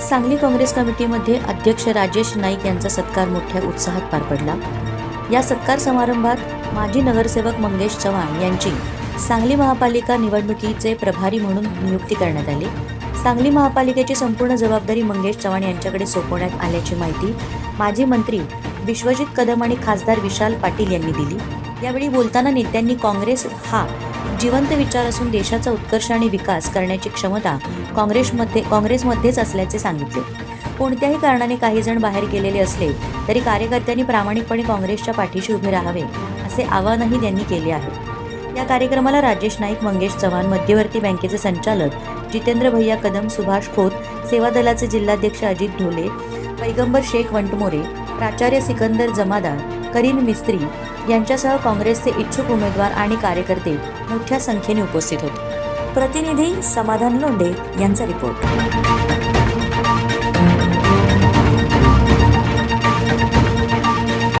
सांगली काँग्रेस कमिटीमध्ये अध्यक्ष राजेश नाईक यांचा सत्कार मोठ्या उत्साहात पार पडला. या सत्कार समारंभात माजी नगरसेवक मंगेश चव्हाण यांची सांगली महापालिका निवडणुकीचे प्रभारी म्हणून नियुक्ती करण्यात आली. सांगली महापालिकेची संपूर्ण जबाबदारी मंगेश चव्हाण यांच्याकडे सोपवण्यात आल्याची माहिती माजी मंत्री विश्वजित कदम आणि खासदार विशाल पाटील यांनी दिली. यावेळी बोलताना नेत्यांनी काँग्रेस हा जिवंत विचार असून देशाचा उत्कर्ष आणि विकास करण्याची क्षमता काँग्रेसमध्ये काँग्रेसमध्येच असल्याचे सांगितले. कोणत्याही कारणाने काही जण बाहेर गेलेले असले तरी कार्यकर्त्यांनी प्रामाणिकपणे काँग्रेसच्या पाठीशी उभे राहावे असे आवाहनही त्यांनी केले आहे. या कार्यक्रमाला राजेश नाईक मंगेश चव्हाण मध्यवर्ती बँकेचे संचालक जितेंद्र भैया कदम सुभाष खोत सेवा दलाचे जिल्हाध्यक्ष अजित ढोले पैगंबर शेख वंटमोरे प्राचार्य सिकंदर जमादार करीन मिस्त्री यांच्यासह काँग्रेसचे इच्छुक उमेदवार आणि कार्यकर्ते मोठ्या संख्येने उपस्थित होते. प्रतिनिधी समाधान लोंढे यांचा रिपोर्ट.